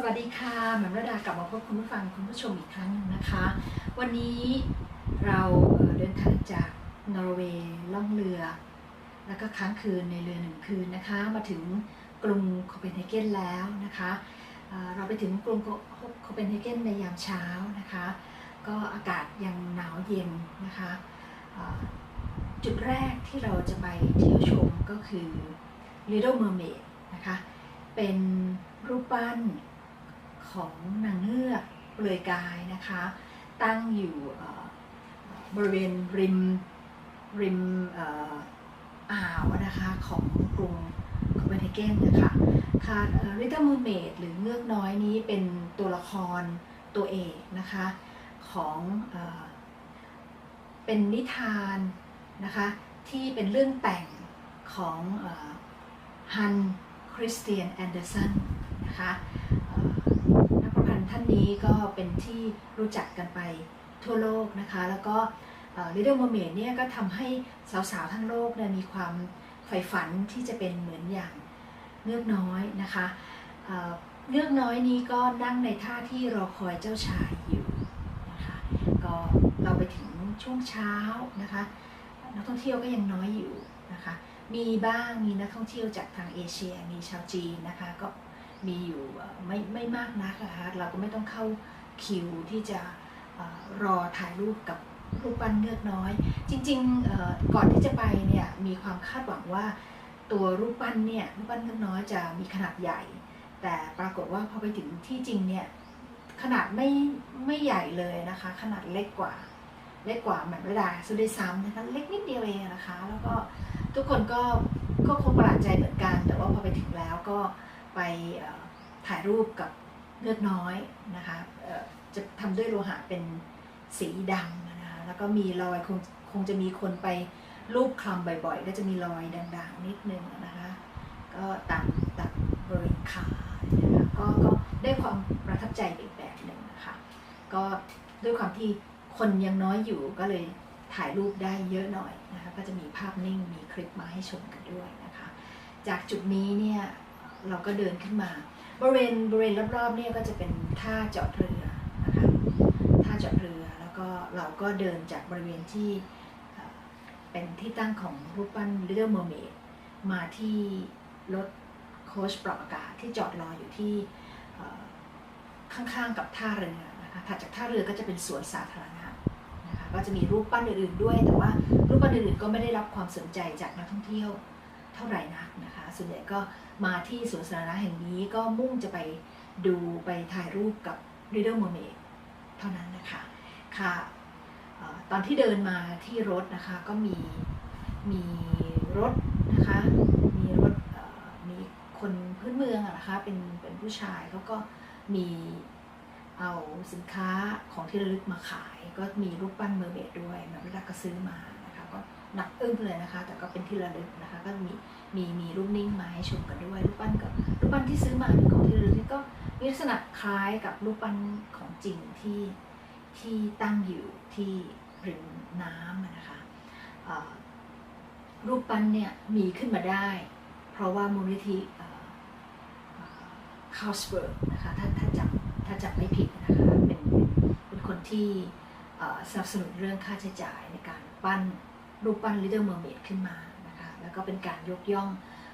สวัสดีค่ะแหม่มระดากลับมาพบคุณผู้ฟังคุณผู้ชมอีกครั้งหนึ่งนะคะ วันนี้เราเดินทางจากนอร์เวย์ล่องเรือ แล้วก็ค้างคืนในเรือหนึ่งคืนนะคะ มาถึงกรุงโคเปนเฮเกนแล้วนะคะเราไปถึงกรุงโคเปนเฮเกนในยามเช้านะคะ ก็อากาศยังหนาวเย็นนะคะจุดแรกที่เราจะไปเที่ยวชมก็คือ Little Mermaid นะคะ เป็นรูปปั้น ของนางเงือกเปลือยกายนะคะ ตั้งอยู่บริเวณริมริมอ่ออ่าวนะคะของกรุงโคเปนเฮเกนนะคะค่ะริตเตอร์มูเมดหรือเงือกน้อยนี้เป็นตัวละครตัวเอกนะคะของเอเป็นนิทานนะคะที่เป็นเรื่องแต่งของฮันคริสเตียนแอนเดอร์สันนะคะเอ่อนักประพันธ์ ท่านนี้ก็เป็นที่รู้จักกันไปทั่วโลกนะคะ แล้วก็ลิ t เ l e Mermaid เนี่ยก็ทำให้สาวๆ ทั้งโลกเนี่ยมีความใฝ่ฝันที่จะเป็นเหมือนอย่างเงือกน้อยนะคะเอ่อเงือกน้อยนี้ก็นั่งในท่าที่รอคอยเจ้าชายอยู่นะคะก็เราไปถึงช่วงเช้านะคะนักท่องเที่ยวก็ยังน้อยอยู่นะคะมีบ้างมีนักท่องเที่ยวจากทางเอเชีย มีชาวจีนนะคะก็ มีอยู่ไม่ไม่มากนักนะคะเราก็ไม่ต้องเข้าคิวที่จะรอถ่ายรูปกับรูปปั้นเงือกน้อย จริงๆก่อนที่จะไปเนี่ยมีความคาดหวังว่า ตัวรูปปั้นเนี่ยรูปปั้นเงือกน้อยจะมีขนาดใหญ่ แต่ปรากฏว่าพอไปถึงที่จริงเนี่ยขนาดไม่ไม่ใหญ่เลยนะคะ ขนาดเล็กกว่าเล็กกว่าแมประดาสุดด้วยซ้ำนะคะเล็กนิดเดียวเองนะคะ แล้วก็ทุกคนก็ก็คงประหลาดใจเหมือนกัน แต่ว่าพอไปถึงแล้วก็ ไปถ่ายรูปกับเลือดน้อยนะคะจะทำด้วยโลหะเป็นสีดำนะคะแล้วก็มีรอยคงคงจะมีคนไปรูปคลำบ่อยๆ ก็จะมีรอยด่างๆนิดนึงนะคะ ก็ตามตามบริเวณขานะคะก็ก็ได้ความประทับใจอีกแบบหนึ่งนะคะก็ด้วยความที่คนยังน้อยอยู่ก็เลยถ่ายรูปได้เยอะหน่อยนะคะก็จะมีภาพนิ่งมีคลิปมาให้ชมกันด้วยนะคะ จากจุดนี้เนี่ย เราก็เดินขึ้นมา บริเวณบริเวณรอบๆเนี่ยก็จะเป็นท่าจอดเรือนะคะท่าจอดเรือแล้วก็เราก็เดินจากบริเวณที่เป็นที่ตั้งของรูปปั้น Little Mermaid มาที่รถโค้ชปรับอากาศที่จอดรออยู่ที่ข้างๆกับท่าเรือนะคะถัดจากท่าเรือก็จะเป็นสวนสาธารณะนะคะก็จะมีรูปปั้นอื่นๆด้วย แต่ว่ารูปปั้นอื่นๆก็ไม่ได้รับความสนใจจากนักท่องเที่ยวเท่าไหร่นักนะคะ ส่วนใหญ่ก็ มาที่สวนสาธารณะแห่งนี้ก็มุ่งจะไปดูไปถ่ายรูปกับ Little Mermaid เท่านั้นนะคะค่ะตอนที่เดินมาที่รถนะคะก็มีมีรถนะคะมีรถมีคนพื้นเมืองอะนะคะเป็นเป็นผู้ชายเขาก็มีเอาสินค้าของที่ระลึกมาขาย ก็มีรูปปั้นเมอร์เมดด้วยแบบรักก็ซื้อมา หนักอึ้งเลยนะคะ แต่ก็เป็นที่ระลึกนะคะ ก็มีมีมีรูปนิ่งมาให้ชมกันด้วยรูปปั้นกับรูปปั้นที่ซื้อมาเป็นของที่ระลึกนี่ก็มีลักษณะคล้ายกับรูปปั้นของจริงที่ที่ตั้งอยู่ที่ริมน้ำนะคะรูปปั้นเนี่ยมีขึ้นมาได้ เพราะว่ามูลนิธิคาสเบิร์กนะคะถ้าถ้าจำถ้าจำไม่ผิดนะคะเป็นเป็นคนที่สนับสนุนเรื่องค่าใช้จ่ายในการปั้น รูปปั้น Little Mermaid ขึ้นมานะคะแล้วก็เป็นการยกย่อง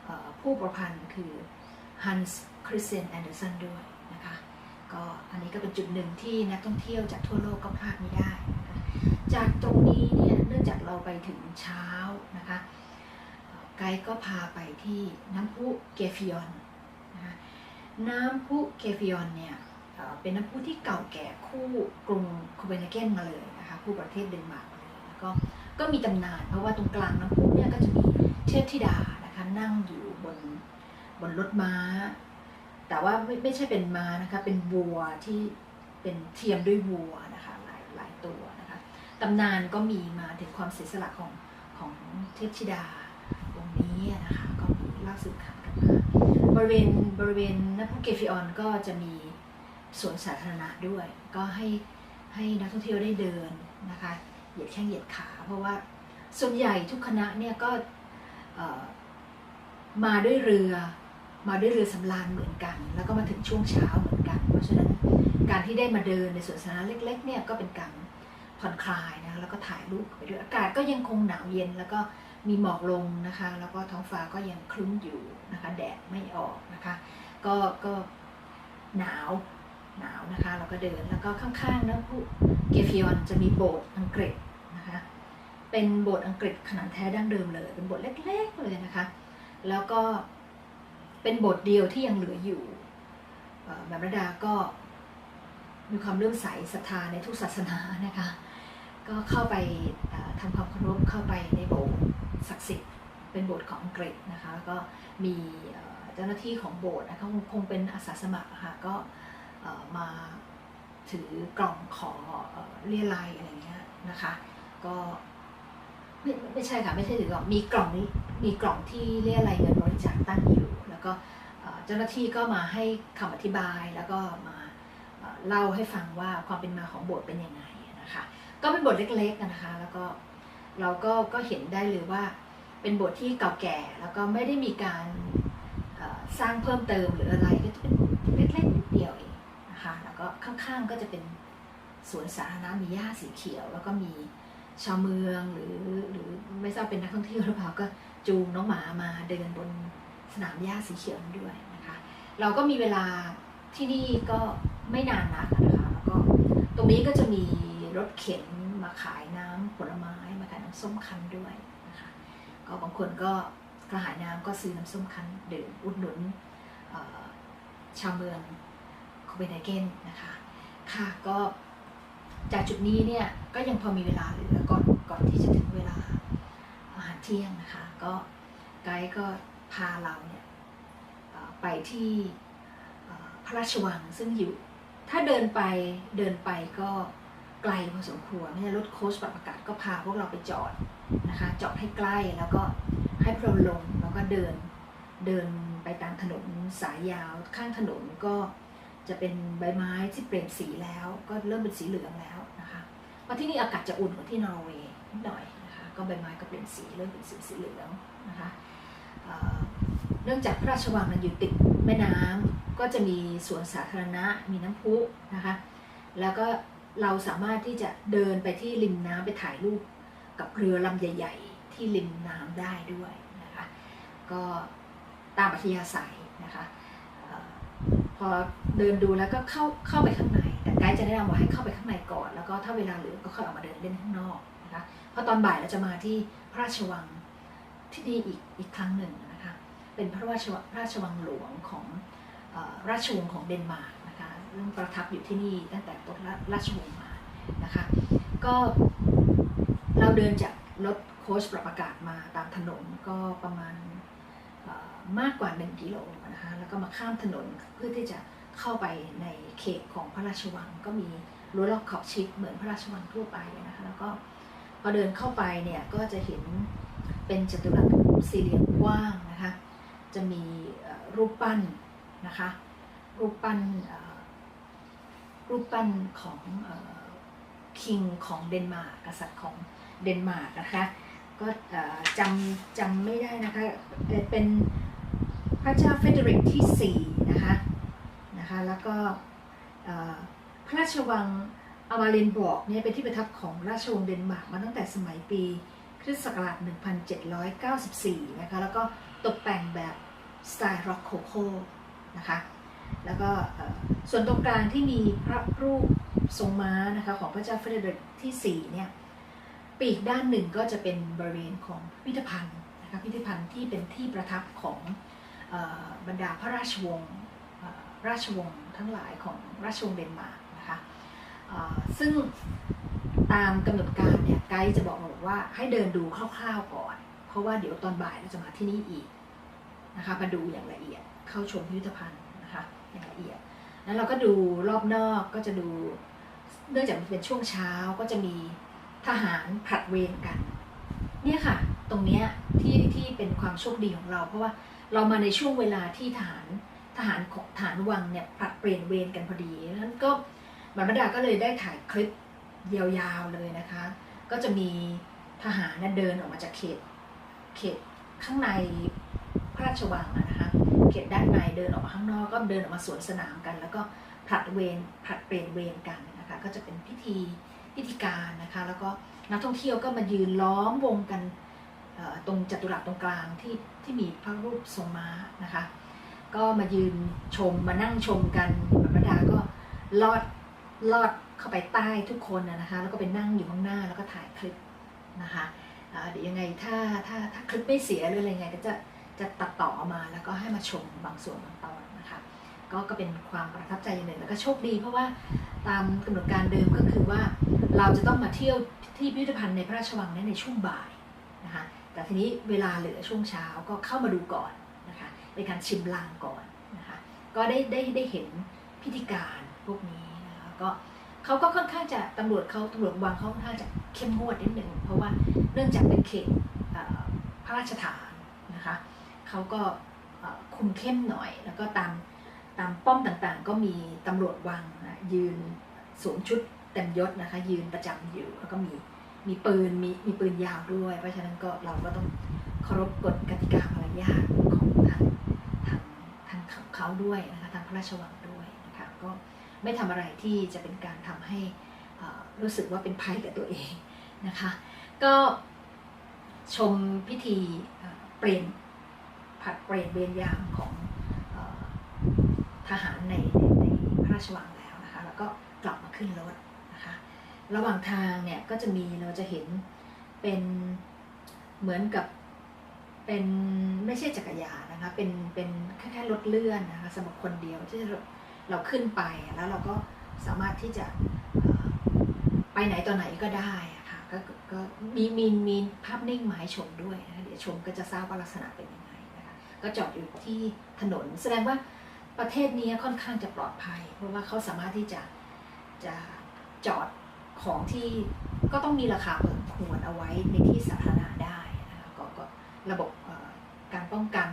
อผู้ประพันธ์คือ Hans Christian Andersen ด้วยนะคะก็อันนี้ก็เป็นจุดหนึ่งที่นักท่องเที่ยวจากทั่วโลกก็พลาดไม่ได้นะคะจากตรงนี้เนี่ยเนื่องจากเราไปถึงเช้านะคะไกด์ก็พาไปที่น้ำพุเกฟิออนนะคะน้ำพุเกฟิออนเนี่ยเป็นน้ำพุที่เก่าแก่คู่กรุงโคเปนเฮเกนมาเลยนะคะคู่ประเทศเดนมาร์กเลยแล้วก็ ก็มีตำนาน เพราะว่าตรงกลางน้ำพุเนี่ยก็จะมีเทพธิดานะคะนั่งอยู่บนบนรถม้า แต่ว่าไม่ไม่ใช่เป็นม้านะคะเป็นวัวที่เป็นเทียมด้วยวัวนะคะหลายหลายตัวนะคะตำนานก็มีมาถึงความเสียสละของของเทพธิดาตรงนี้นะคะก็มีเล่าสืบขานกันมาบริเวณบริเวณนักพุเกฟิออนก็จะมีสวนสาธารณะด้วย ก็ให้ให้นักท่องเที่ยวได้เดินนะคะ เหยียดแข้งเหยียดขา เพราะว่าส่วนใหญ่ทุกคณะเนี่ยก็มาด้วยเรือมาด้วยเรือสำราญเหมือนกัน แล้วก็มาถึงช่วงเช้าเหมือนกัน เพราะฉะนั้นการที่ได้มาเดินในสวนสาธารณะเล็กๆเนี่ยก็เป็นการผ่อนคลายนะแล้วก็ถ่ายรูปไปด้วยอากาศก็ยังคงหนาวเย็นแล้วก็มีหมอกลงนะคะ แล้วก็ท้องฟ้าก็ยังครึ้มอยู่นะคะ แดดไม่ออกนะคะ ก็ก็หนาวหนาวนะคะ เราก็เดินแล้วก็ข้างๆนะผู้เกฟิออนจะมีโบสถ์อังกฤษ เป็นบสถ์อังกฤษขนาดแท้ดั้งเดิมเลย เป็นบสถ์เล็กๆเลยนะคะ แล้วก็เป็นบสถ์เดียวที่ยังเหลืออยู่แบบระดาก็มีความเลื่อมใสศรัทธาในทุกศาสนานะคะ ก็เข้าไปเอ่อทำความเคารพเข้าไปในโบสถ์ศักดิ์สิทธิ์เป็นโบสถ์ของอังกฤษนะคะแล้วก็มีเจ้าหน้าที่ของโบสถ์นะคะคงเป็นอาสาสมัครค่ะก็มาถือกล่องขอเอ่อเรียลายอะไรเงี้ยนะคะ ก็ ไม่ไม่ใช่ค่ะไม่ใช่ถือกล่องมีกล่องนี้มีกล่องที่เรียรายเงินบริจาคตั้งอยู่ แล้วก็เจ้าหน้าที่ก็มาให้คำอธิบายแล้วก็มาเล่าให้ฟังว่าความเป็นมาของโบสถ์เป็นยังไงนะคะก็เป็นบทเล็กๆนะคะ แล้วก็เราก็ก็เห็นได้เลยว่าเป็นบทที่เก่าแก่แล้วก็ไม่ได้มีการสร้างเพิ่มเติมหรืออะไรก็จะเป็นเล็กๆนิดเดียวเองนะคะแล้วก็ข้างๆก็จะเป็นสวนสาธารณะมีหญ้าสีเขียว แล้วก็มี ชาวเมืองหรือหรือไม่ทราบเป็นนักท่องเที่ยวหรือเปล่าก็จูงน้องหมามาเดินบนสนามหญ้าสีเขียวด้วยนะคะ เราก็มีเวลาที่นี่ก็ไม่นานนักนะคะแล้วก็ตรงนี้ก็จะมีรถเข็นมาขายน้ำผลไม้มาขายน้ำส้มคั้นด้วยนะคะก็บางคนก็กระหายน้ำก็ซื้อน้ำส้มคั้นดื่มอุดหนุนชาวเมืองโคเปนเฮเกนนะคะค่ะก็ จากจุดนี้เนี่ยก็ยังพอมีเวลาเหลือก่อนก่อนที่จะถึงเวลาอาหารเที่ยงนะคะ ก็ไกด์ก็พาเราเนี่ยไปที่พระราชวังซึ่งอยู่ ถ้าเดินไปเดินไปก็ไกลพอสมควรเนี่ยรถโค้ชปรับอากาศก็พาพวกเราไปจอดนะคะจอดให้ใกล้แล้วก็ให้พวกเราลงแล้วก็เดินเดินไปตามถนนสายยาวข้างถนนก็ จะเป็นใบไม้ที่เปลี่ยนสีแล้ว ก็เริ่มเป็นสีเหลืองแล้วนะคะเพราะที่นี่อากาศจะอุ่นกว่าที่นอร์เวย์นิดหน่อยนะคะก็ใบไม้ก็เปลี่ยนสีเริ่มเป็นสีสีเหลืองนะคะเนื่องจากพระราชวังมันอยู่ติดแม่น้ำก็จะมีสวนสาธารณะมีน้ำพุนะคะแล้วก็เราสามารถที่จะเดินไปที่ริมน้ำไปถ่ายรูปกับเรือลำใหญ่ ๆ ที่ริมน้ำได้ด้วยนะคะก็ตามอัธยาศัยนะคะ อเดินดูแล้วก็เข้าเข้าไปข้างใน แต่ไกด์จะแนะนำว่าให้เข้าไปข้างในก่อน แล้วก็ถ้าเวลาเหลือก็ค่อยออกมาเดินเล่นข้างนอกนะคะเพราะตอนบ่ายเราจะมาที่พระราชวังที่นี่อีกอีกครั้งหนึ่งนะคะ เป็นพระราชวังราชวังหลวงของอราชวงศ์ของเดนมาร์กนะคะเรื่องประทับอยู่ที่นี่ตั้งแต่ต้นราชวงศ์มานะคะ ก็เราเดินจากรถโค้ชปรับอากาศมาตามถนนก็ประมาณ มากกว่า 1 กิโลนะคะแล้วก็มาข้ามถนนเพื่อที่จะเข้าไปในเขตของพระราชวัง ก็มีรั้วรอบขอบชิดเหมือนพระราชวังทั่วไปนะคะแล้วก็พอเดินเข้าไปเนี่ยก็จะเห็นเป็นจัตุรัสสี่เหลี่ยมกว้างนะคะจะมีรูปปั้นนะคะรูปปั้นรูปปั้นของคิงของเดนมาร์กกษัตริย์ของเดนมาร์กนะคะก็จำจำไม่ได้นะคะแต่เป็น พระเจ้าเฟเดริกที่4นะคะนะคะแล้วก็พระราชวังอามาเลนบอร์กเนี่ยเป็นที่ประทับของราชวงศ์เดนมาร์กมาตั้งแต่สมัยปีคริสต์ศักราช 1794 นะคะแล้วก็ตกแต่งแบบสไตล์ร็อกโคโคนะคะแล้วก็ส่วนตรงกลางที่มีพระรูปทรงม้านะคะของพระเจ้าเฟเดริกที่4เนี่ยปีกด้านหนึ่งก็จะเป็นบริเวณของพิพิธภัณฑ์นะคะพิพิธภัณฑ์ที่เป็นที่ประทับของ บรรดาพระราชวงศ์ราชวงศ์ทั้งหลายของราชวงศ์เดนมาร์กนะคะซึ่งตามกำหนดการเนี่ยไกด์จะบอกมาบอกว่าให้เดินดูคร่าวๆก่อน เพราะว่าเดี๋ยวตอนบ่ายเราจะมาที่นี่อีกนะคะมาดูอย่างละเอียดเข้าชมพิพิธภัณฑ์นะคะอย่างละเอียดแล้วเราก็ดูรอบนอกก็จะดูเนื่องจากมันเป็นช่วงเช้าก็จะมีทหารผลัดเวรกัน เนี่ยค่ะ ตรงเนี้ยที่ที่เป็นความโชคดีของเรา เพราะว่า เรามาในช่วงเวลาที่ทหารทหารของทหารวังเนี่ยผลัดเปลี่ยนเวรกันพอดีนั้นก็บรรดาก็เลยได้ถ่ายคลิปยาวๆเลยนะคะ ก็จะมีทหารเนยเดินออกมาจากเขตเขตข้างในพระราชวังนะคะเขตด้านในเดินออกมาข้างนอกก็เดินออกมาสวนสนามกัน แล้วก็ผลัดเวรผลัดเปลี่ยนเวรกันนะคะ ก็จะเป็นพิธีพิธีการนะคะ แล้วก็นักท่องเที่ยวก็มายืนล้อมวงกัน ตรงจัตุรัสตรงกลางที่ที่มีพระรูปทรงม้านะคะ ก็มายืนชมมานั่งชมกันธรรมดาก็ลอดลอดเข้าไปใต้ทุกคนนะคะแล้วก็ไปนั่งอยู่ข้างหน้าแล้วก็ถ่ายคลิปนะคะเดี๋ยวยังไงถ้าถ้าถ้าคลิปไม่เสียหรืออะไรไงก็จะจะตัดต่อออกมาแล้วก็ให้มาชมบางส่วนบางตอนนะคะก็ก็เป็นความประทับใจอย่างหนึ่งแล้วก็โชคดีเพราะว่าตามกำหนดการเดิมก็คือว่าเราจะต้องมาเที่ยวที่พิพิธภัณฑ์ในพระราชวังนั้ในช่วงบ่าย แต่ทีนี้เวลาเหลือช่วงเช้าก็เข้ามาดูก่อนนะคะเป็นการชิมลางก่อนนะคะก็ได้ได้ได้เห็นพิธีการพวกนี้นะคะก็เขาก็ค่อนข้างจะตำรวจเขาตำรวจวังเขาค่อนข้างจะเข้มงวดนิดหนึ่งเพราะว่าเนื่องจากเป็นเขตพระราชฐานนะคะเขาก็คุมเข้มหน่อย แล้วก็ตามตามป้อมต่างๆ ก็มีตำรวจวังนะยืนสวมชุดเต็มยศนะคะยืนประจำอยู่แล้วก็มี มีปืนมีมีปืนยาวด้วย เพราะฉะนั้นก็เราก็ต้องเคารพกฎกติกามารยาทของทางทางทางเขาด้วยนะคะทางพระราชวังด้วยนะคะก็ไม่ทำอะไรที่จะเป็นการทำให้รู้สึกว่าเป็นภัยกับตัวเองนะคะก็ชมพิธีเปลี่ยนผัดเปลี่ยนเวรยามของอทหารในในพระราชวังแล้วนะคะแล้วก็กลับมาขึ้นรถนะคะ ระหว่างทางเนี่ยก็จะมีเราจะเห็นเป็นเหมือนกับเป็นไม่ใช่จักรยานนะคะเป็นเป็นแค่แค่รถเลื่อนนะคะสำหรับคนเดียวที่เราเราขึ้นไปแล้วเราก็สามารถที่จะไปไหนต่อไหนก็ได้ค่ะก็ก็ก็มีมีมีภาพนิ่งมาให้ชมด้วยนะคะเดี๋ยวชมก็จะทราบว่าลักษณะเป็นยังไงนะคะก็จอดอยู่ที่ถนน แสดงว่าประเทศนี้ค่อนข้างจะปลอดภัย เพราะว่าเขาสามารถที่จะจะจอด ของที่ก็ต้องมีราคาเพิ่มควรเอาไว้ในที่สาธารณะได้นะคะก็ก็ระบบการป้องกัน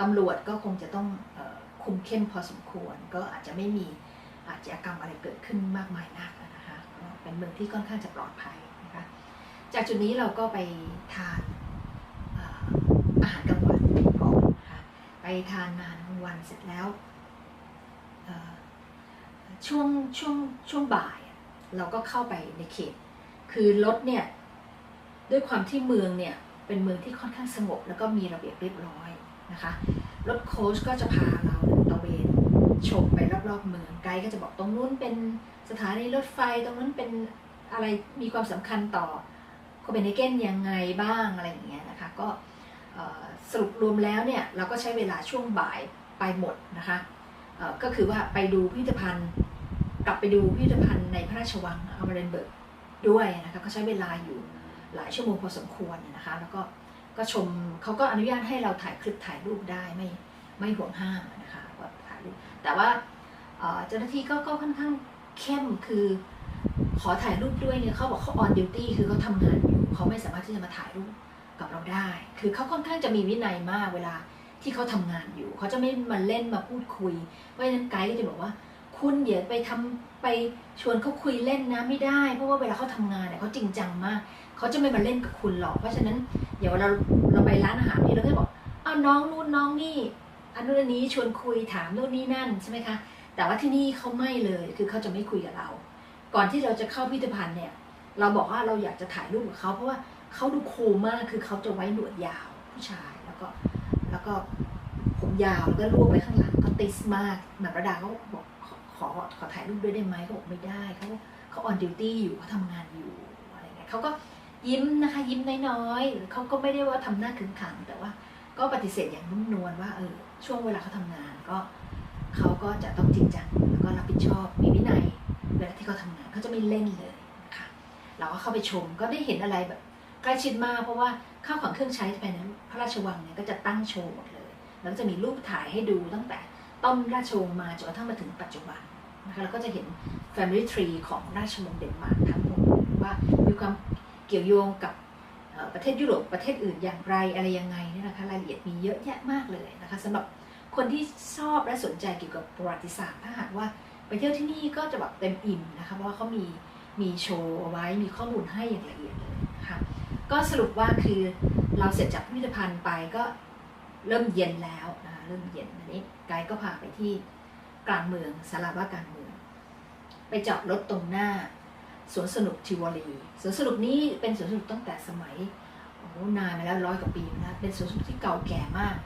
ตำรวจก็คงจะต้องอคุมเข้มพอสมควร ก็อาจจะไม่มีอาชญากรรมอะไรเกิดขึ้นมากมายนักนะคะเป็นเมืองที่ค่อนข้างจะปลอดภัยนะคะจากจุดนี้เราก็ไปทานอาหารกลางวันก่อนนะคะไปทานอาหารกลางวันเสร็จแล้วช่วงช่วงช่วงบ่าย เราก็เข้าไปในเขต คือรถเนี่ยด้วยความที่เมืองเนี่ยเป็นเมืองที่ค่อนข้างสงบ แล้วก็มีระเบียบเรียบร้อยนะคะรถโค้ชก็จะพาเราตระเวนชมไปรอบๆเมืองไกด์ก็จะบอกตรงนู้นเป็นสถานีรถไฟตรงนั้นเป็นอะไรมีความสำคัญต่อโคเปนเฮเกนยังไงบ้างอะไรอย่างเงี้ยนะคะก็สรุปรวมแล้วเนี่ยเราก็ใช้เวลาช่วงบ่ายไปหมดนะคะก็คือว่าไปดูพิพิธภัณฑ์ กลับไปดูพิพิธภัณฑ์ในพระราชวังอมรินเบิร์กด้วยนะคะก็ใช้เวลาอยู่หลายชั่วโมงพอสมควรนะคะ แล้วก็ก็ชมเขาก็อนุญาตให้เราถ่ายคลิปถ่ายรูปได้ไม่ไม่ห่วงห้ามนะคะก็ถ่ายรูปแต่ว่าเจ้าหน้าที่ก็ก็ค่อนข้างเข้มคือขอถ่ายรูปด้วยเนี่ยเขาบอกเขาออนดิวตี้คือเขาทำงานอยู่เขาไม่สามารถที่จะมาถ่ายรูปกับเราได้ คือเขาค่อนข้างจะมีวินัยมากเวลาที่เขาทำงานอยู่ เขาจะไม่มาเล่นมาพูดคุย เพราะฉะนั้นไกด์ก็จะบอกว่า คุณอย่าไปทำไปชวนเขาคุยเล่นนะไม่ได้ เพราะว่าเวลาเขาทำงานเนี่ยเขาจริงจังมากเขาจะไม่มาเล่นกับคุณหรอก เพราะฉะนั้นเดี๋ยวเราเราไปร้านอาหารนี่เราก็จะบอกอ้าน้องนู่นน้องนี่อันนู้นอันนี้ชวนคุยถามนู่นนี่นั่นใช่ไหมคะแต่ว่าที่นี่เขาไม่เลยคือเขาจะไม่คุยกับเรา ก่อนที่เราจะเข้าพิพิธภัณฑ์เนี่ย เราบอกว่าเราอยากจะถ่ายรูปกับเขาเพราะว่าเขาดูคูลมากคือเขาจะไว้หนวดยาวผู้ชายแล้วก็แล้วก็ผมยาวแล้วก็รวบไปข้างหลังก็ติสมากหนักระดาเขาบอก ขอขอถ่ายรูปด้วยได้ไหมเขาบอกไม่ได้เขาเขาออนดิวตี้อยู่เขาทำงานอยู่อะไรเงี้ยเขาก็ยิ้มนะคะยิ้มน้อยๆเขาก็ไม่ได้ว่าทำหน้าขึงขัง แต่ว่าก็ปฏิเสธอย่างนุ่มนวลว่าเออช่วงเวลาเขาทำงานก็เขาก็จะต้องจริงจังแล้วก็รับผิดชอบมีวินัยเวลาที่เขาทำงานเขาจะไม่เล่นเลยนะคะเราก็เข้าไปชมก็ได้เห็นอะไรแบบใกล้ชิดมากเพราะว่าข้าวของเครื่องใช้ภายในพระราชวังเนี่ยก็จะตั้งโชว์หมดเลย แล้วก็จะมีรูปถ่ายให้ดูตั้งแต่ ต้นราชวงศ์มาจนกระทั่งมาถึงปัจจุบันนะคะแล้วก็จะเห็น Family Tree ของราชวงศ์เดนมาร์กทั้งหมดว่ามีความเกี่ยวโยงกับประเทศยุโรปประเทศอื่นอย่างไรอะไรยังไงเนี่ยนะคะรายละเอียดมีเยอะแยะมากเลยนะคะสำหรับคนที่ชอบและสนใจเกี่ยวกับประวัติศาสตร์ถ้าหากว่าไปเที่ยวที่นี่ก็จะแบบเต็มอิ่มนะคะเพราะว่าเขามีมีโชว์เอาไว้มีข้อมูลให้อย่างละเอียดเลยนะคะก็สรุปว่าคือเราเสร็จจากพิพิธภัณฑ์ไปก็เริ่มเย็นแล้วน เริ่มเย็นอันนี้ไกด์ก็พาไปที่กลางเมืองสาราว่าการเมือง ไปจอดรถตรงหน้าสวนสนุกทิวอรีสวนสนุกนี้เป็นสวนสนุกตั้งแต่สมัยโอ้นานมาแล้วร้อยกว่าปีนะเป็นสวนสนุกที่เก่าแก่มาก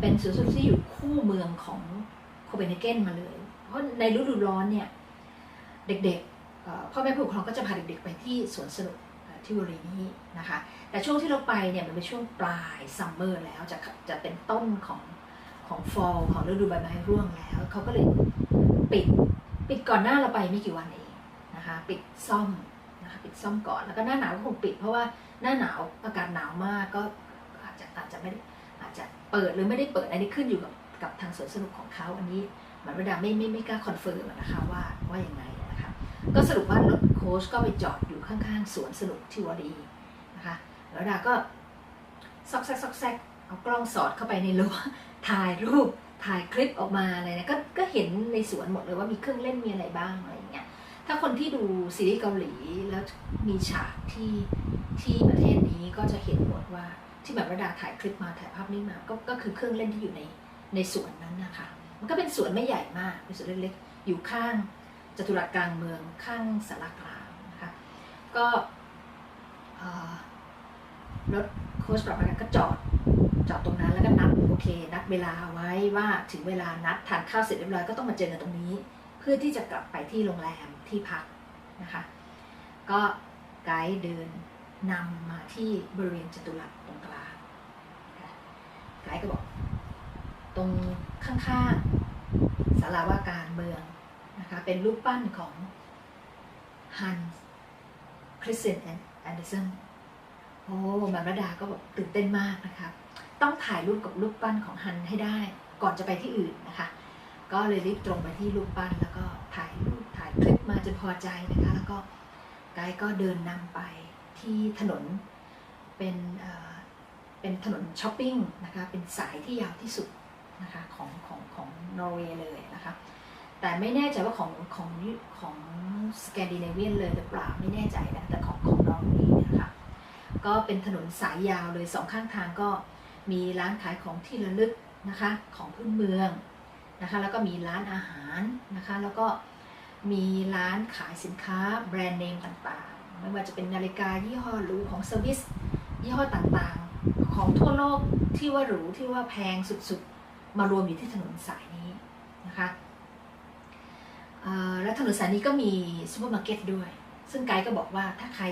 เป็นสวนสนุกที่อยู่คู่เมืองของโคเปนเฮเกนมาเลย เพราะในฤดูร้อนเนี่ยเด็กๆพ่อแม่ผู้ปกครองก็จะพาเด็กๆไปที่สวนสนุกทิวอรีนี้นะคะ แต่ช่วงที่เราไปเนี่ยมันเป็นช่วงปลายซัมเมอร์แล้วจะจะเป็นต้นของ ของฟอลของฤดูใบไม้ร่วงแล้วเขาก็เลยปิดปิดก่อนหน้าเราไปไม่กี่วันเองนะคะ ปิดซ่อมนะคะปิดซ่อมก่อนแล้วก็หน้าหนาวก็คงปิด เพราะว่าหน้าหนาวอากาศหนาวมากก็อาจจะอาจจะไม่ได้อาจจะเปิดหรือไม่ได้เปิดอันนี้ขึ้นอยู่กับกับทางสวนสนุกของเขาอันนี้หมันระดาไม่ไม่ไม่กล้าคอนเฟิร์มนะคะว่าว่าอย่างไงนะคะก็สรุปว่ารถโค้ชก็ไปจอดอยู่ข้างๆสวนสนุกที่วอดีนะคะแล้วดาก็ซอกแซกซอกแซก เอากล้องสอดเข้าไปในรั้วถ่ายรูปถ่ายคลิปออกมาอะไรนะก็ก็เห็นในสวนหมดเลยว่ามีเครื่องเล่นมีอะไรบ้างอะไรอย่างเงี้ยถ้าคนที่ดูซีรีส์เกาหลีแล้วมีฉากที่ที่ประเทศนี้ก็จะเห็นหมดว่าที่แบบระดาถ่ายคลิปมาถ่ายภาพนิ่งมาก็ก็คือเครื่องเล่นที่อยู่ในในสวนนั้นนะคะมันก็เป็นสวนไม่ใหญ่มากเป็นสวนเล็กๆอยู่ข้างจตุรัสกลางเมืองข้างสารกลางนะคะก็รถโค้ชปรับอากาศก็จอด จอดตรงนั้นแล้วก็นัดโอเค นัดเวลาไว้ว่าถึงเวลานัดทานข้าวเสร็จเรียบร้อยก็ต้องมาเจอกันตรงนี้ เพื่อที่จะกลับไปที่โรงแรมที่พักนะคะก็ไกด์เดินนำมาที่บริเวณจตุรัสตรงกลางไกด์ก็บอก ตรงข้างๆศาลาว่าการเมืองนะคะเป็นรูปปั้นของฮันคริสเซนแอนเดอร์สันโอ้มาระดาก็แบบตื่นเต้นมากนะคะ ต้องถ่ายรูปกับรูปปั้นของฮันให้ได้ก่อนจะไปที่อื่นนะคะ ก็เลยรีบตรงไปที่รูปปั้นแล้วก็ถ่ายรูปถ่ายคลิปมาจนพอใจนะคะ แล้วก็ไกด์ก็เดินนำไปที่ถนนเป็นเป็นถนนช้อปปิ้งนะคะ เป็นสายที่ยาวที่สุดนะคะของของของนอร์เวย์เลยนะคะ แต่ไม่แน่ใจว่าของของของสแกนดิเนเวียนเลยหรือเปล่าไม่แน่ใจนะแต่ของของนอร์เวย์เนยนะคะ ก็เป็นถนนสายยาวเลยสองข้างทางก็ มีร้านขายของที่ระลึกนะคะของพื้นเมืองนะคะแล้วก็มีร้านอาหารนะคะแล้วก็มีร้านขายสินค้าแบรนด์เนมต่างๆ ไม่ว่าจะเป็นนาฬิกายี่ห้อหรูของเซอร์วิสยี่ห้อต่างๆ ของทั่วโลกที่ว่าหรูที่ว่าแพงสุดๆ มารวมอยู่ที่ถนนสายนี้นะคะและถนนสายนี้ก็มีซูเปอร์มาร์เก็ตด้วย ซึ่งไกด์ก็บอกว่าถ้าใคร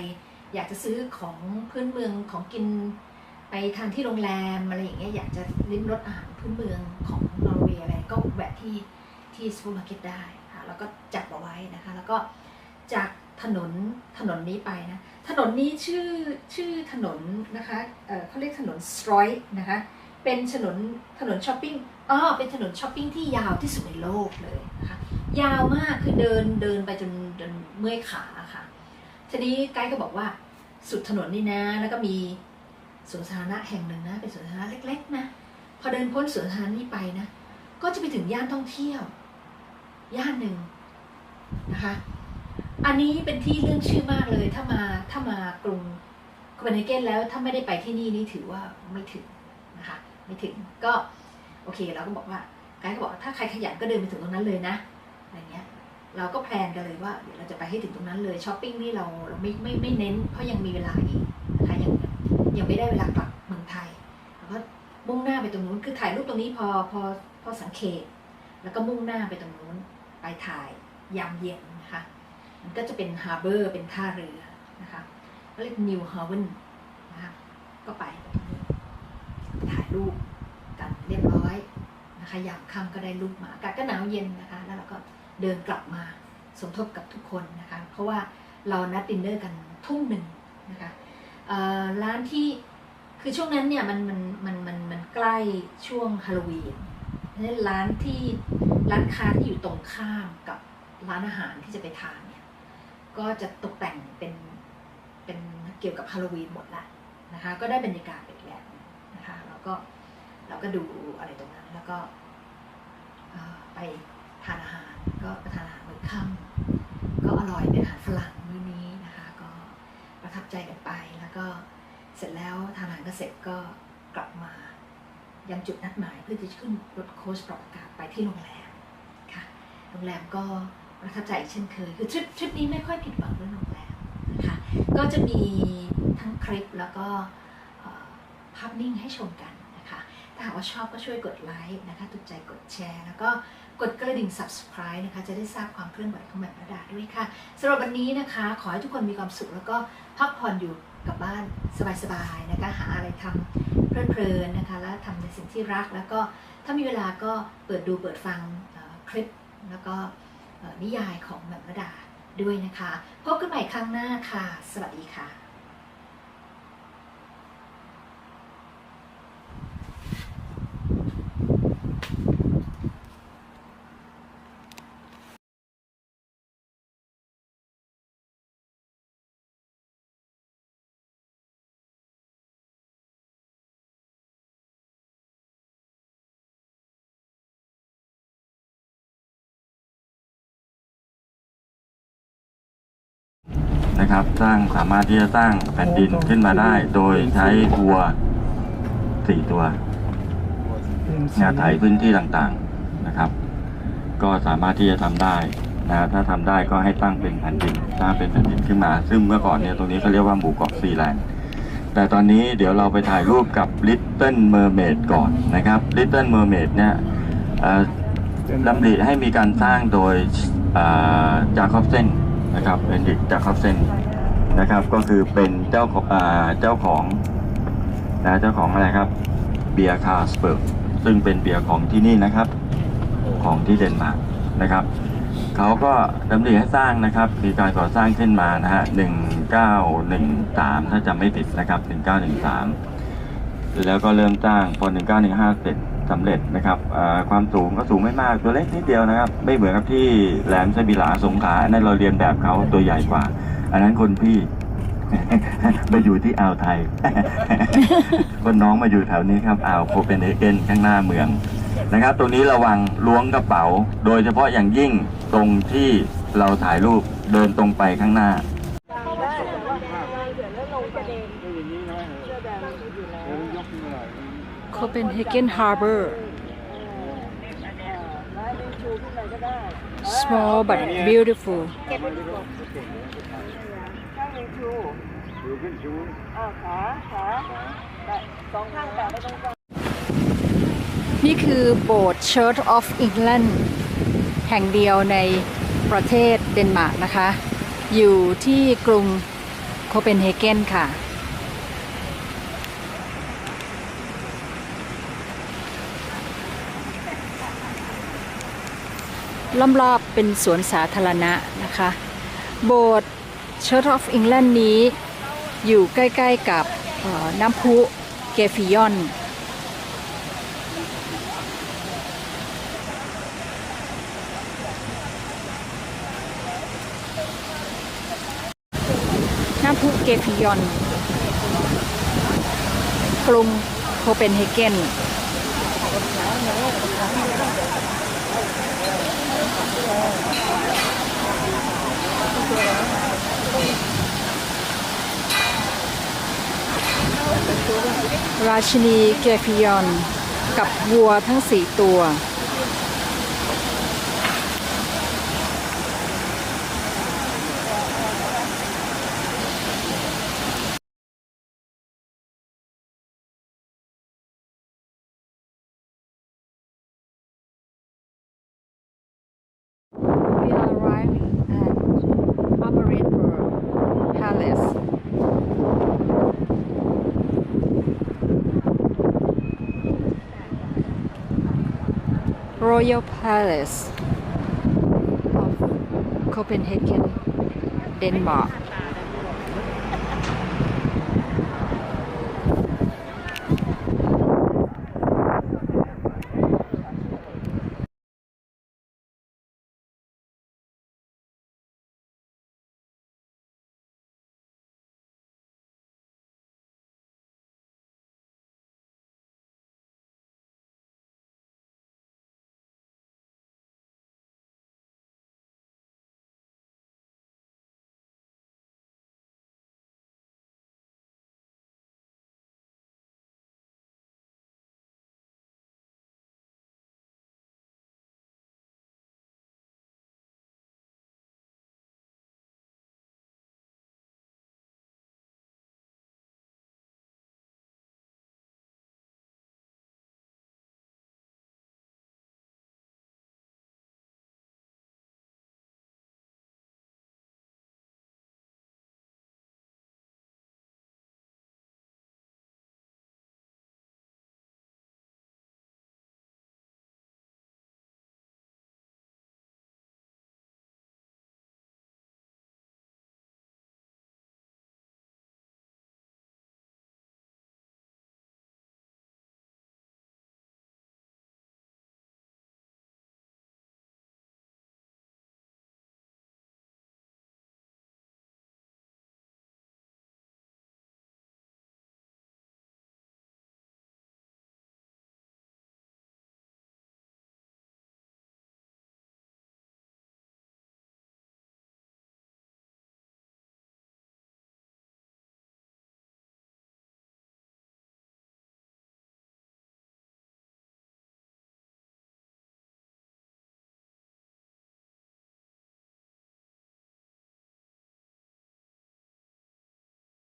อยากจะซื้อของพื้นเมืองของกิน ไปทานที่โรงแรมอะไรอย่างเงี้ยอยากจะลิ้มรสอาหารพื้นเมืองของนอร์เวย์อะไรก็แวะที่ที่ซูเปอร์มาร์เก็ตได้ค่ะแล้วก็จัดเอาไว้นะคะ แล้วก็จากถนนถนนนี้ไปนะ ถนนนี้ชื่อชื่อถนนนะคะเออเขาเรียกถนนสตรอยนะคะ เป็นถนนถนนช้อปปิ้งอ๋อเป็นถนนช้อปปิ้งที่ยาวที่สุดในโลกเลยนะคะยาวมากคือเดินเดินไปจนจนเมื่อยขาค่ะทีนี้ไกด์ก็บอกว่าสุดถนนนี่นะ แล้วก็มี สวนสาธารณะแห่งหนึ่งนะเป็นสวนสาธารณะเล็กๆนะพอเดินพ้นสวนสาธารณะนี้ไปนะก็จะไปถึงย่านท่องเที่ยว ย่านหนึ่งนะคะ อันนี้เป็นที่เรื่องชื่อมากเลยถ้ามาถ้ามากรุงโคเปนเฮเกนแล้วถ้าไม่ได้ไปที่นี่นี่ถือว่าไม่ถึงนะคะไม่ถึงก็โอเคเราก็บอกว่าไกด์ก็บอกถ้าใครขยันก็เดินไปถึงตรงนั้นเลยนะอะไรเงี้ยเราก็แพลนกันเลยว่าเดี๋ยวเราจะไปให้ถึงตรงนั้นเลยช้อปปิ้งนี่เราเราไม่ไม่ไม่เน้นเพราะยังมีเวลาอีกนะคะยัง ยังไม่ได้เวลากลับเมืองไทยแล้วก็มุ่งหน้าไปตรงนู้นคือถ่ายรูปตรงนี้พอพอพอสังเกต แล้วก็มุ่งหน้าไปตรงนู้นไปถ่ายยามเย็นนะคะมันก็จะเป็นฮาร์เบอร์เป็นท่าเรือนะคะก็เรียกนิวฮาเวนนะคะก็ไปถ่ายรูปกันเรียบร้อยนะคะยามค่ำก็ได้รูปมาอากาศก็หนาวเย็นนะคะ แล้วเราก็เดินกลับมาสมทบกับทุกคนนะคะ เพราะว่าเรานัดดินเนอร์กันทุ่มหนึ่งนะคะ ร้านที่คือช่วงนั้นเนี่ยมันมันมันมันมันใกล้ช่วงฮาโลวีนนั้นร้านที่ร้านค้าที่อยู่ตรงข้ามกับร้านอาหารที่จะไปทานเนี่ยก็จะตกแต่งเป็นเป็นเกี่ยวกับฮาโลวีนหมดละนะคะ ก็ได้บรรยากาศอีกแบบนะคะแล้วก็เราก็ดูอะไรตรงนั้นแล้วก็ไปทานอาหารก็ไปทานอาหารมื้อค่ำก็อร่อยเป็นอาหารฝรั่งมื้อนี้นะคะ ก็ประทับ ใจกันไป แล้วก็เสร็จแล้วทานอาหารก็เสร็จก็กลับมายังจุดนัดหมายเพื่อที่จะขึ้นรถโค้ชปรับอากาศไปที่โรงแรมค่ะ โรงแรมก็ประทับใจอีกเช่นเคย คือทริปทริปนี้ไม่ค่อยผิดหวังเรื่องโรงแรมนะคะ ก็จะมีทั้งคลิปแล้วก็ภาพนิ่งให้ชมกันนะคะ ถ้าหากว่าชอบก็ช่วยกดไลค์นะคะถูกใจกดแชร์ แล้วก็ กดกระดิ่ง subscribe นะคะ จะได้ทราบความเคลื่อนไหวของแหม่มระดาด้วยค่ะสำหรับวันนี้นะคะ ขอให้ทุกคนมีความสุขแล้วก็พักผ่อนอยู่กับบ้านสบายๆนะคะ หาอะไรทำเพลินๆนะคะ แล้วทำในสิ่งที่รัก แล้วก็ถ้ามีเวลาก็เปิดดูเปิดฟังคลิปแล้วก็นิยายของแหม่มระดาด้วยนะคะ พบกันใหม่ครั้งหน้าค่ะ สวัสดีค่ะ นะครับ สร้างสามารถที่จะสร้างแผ่นดินขึ้นมาได้ โดยใช้วัวสี่ตัวงาไถพื้นที่ต่างๆนะครับ ก็สามารถที่จะทำได้นะถ้าทำได้ก็ให้ตั้งเป็นแผ่นดินสร้างเป็นแผ่นดินขึ้นมา ซึ่งเมื่อก่อนเนี่ยตรงนี้เขาเรียกว่าหมู่เกาะซีแลนด์แต่ตอนนี้เดี๋ยวเราไปถ่ายรูปกับ Little Mermaid ก่อนนะครับ Little Mermaid เนี่ยเอ่อดำริให้มีการสร้างโดยจาคอบเซน นะครับเป็นดิกจาคอบเซนนะครับ ก็คือเป็นเจ้าของเจ้าของนะเจ้าของอะไรครับ เบียร์คาสเบิร์กซึ่งเป็นเบียร์ของที่นี่นะครับ ของที่เดนมาร์กนะครับเขาก็ดำริให้สร้างนะครับ มีการก่อสร้างขึ้นมานะฮะ1913 ถ้าจำไม่ผิดนะครับ 1913 แล้วก็เริ่มสร้างพอ1915เสร็จ สำเร็จนะครับความสูงก็สูงไม่มากตัวเล็กนิดเดียวนะครับ ไม่เหมือนกับที่แหลมสบิลาสงขลาอันเราเรียนแบบเขาตัวใหญ่กว่า อันนั้นคนพี่มาอยู่ที่อ่าวไทย คนน้องมาอยู่แถวนี้ครับอ่าวโคเปนเฮเกนข้างหน้าเมืองนะครับ ตรงนี้ระวังล้วงกระเป๋า โดยเฉพาะอย่างยิ่งตรงที่เราถ่ายรูปเดินตรงไปข้างหน้า Copenhagen Harbor small but beautiful นี่คือโบสถ์ Church of England แห่งเดียวในประเทศเดนมาร์กนะคะ อยู่ที่กรุงโคเปนเฮเกนค่ะ ล้อมรอบเป็นสวนสาธารณะนะคะ โบสถ์ Church of England นี้อยู่ใกล้ๆกับน้ำพุเกฟิยอน น้ำพุเกฟิยอน กรุงโคเปนเฮเกน ราชินีเกฟิยอน กับวัวทั้งสี่ตัว driving and operator palace. Royal Palace of Copenhagen, Denmark.